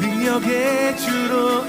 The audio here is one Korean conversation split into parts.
능력의 주로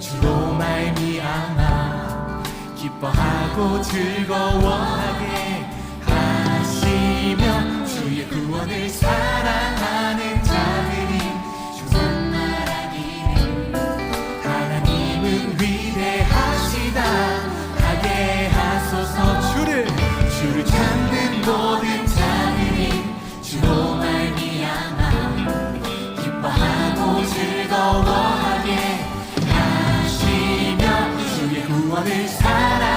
주로 말미암아 기뻐하고 즐거워하게 하시며 주의 구원을 사랑하네 사랑.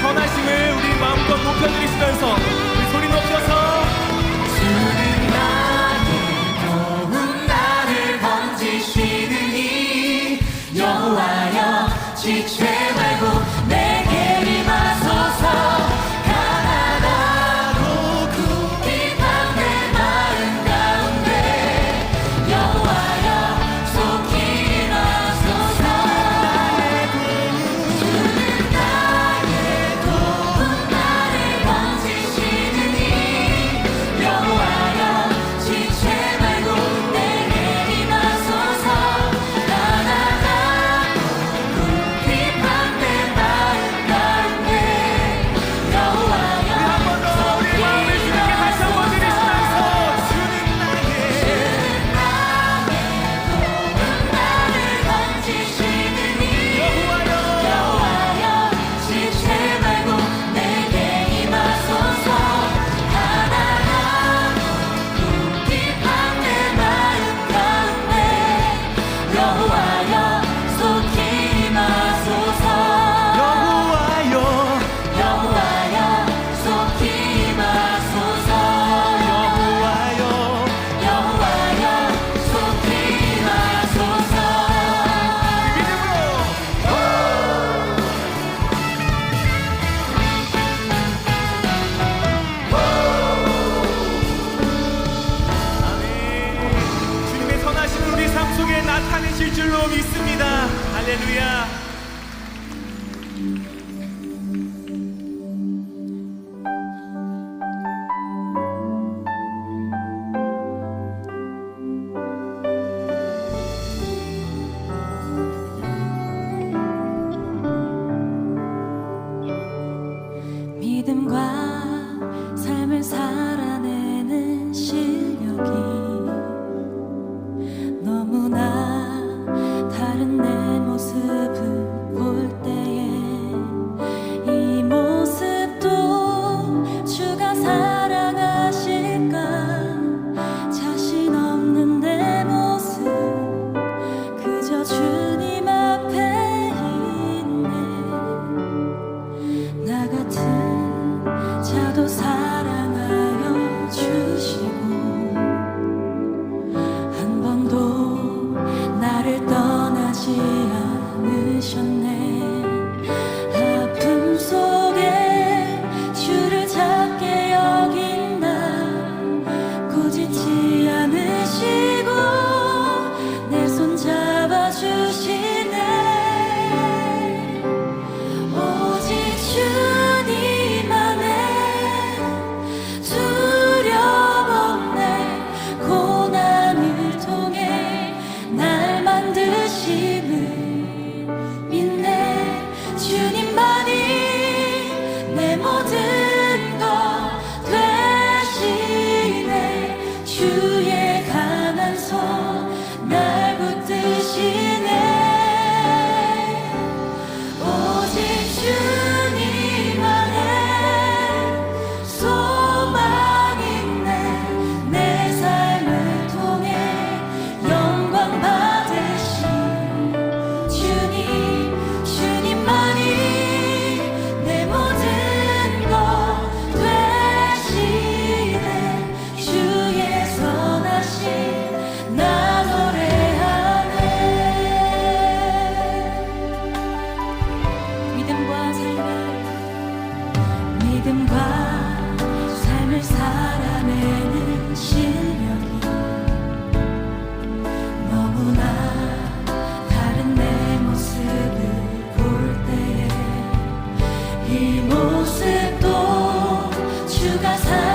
선하심을 우리 마음껏 높여드리시면서 좀 있습니다. 할렐루야. 주님만 나 사.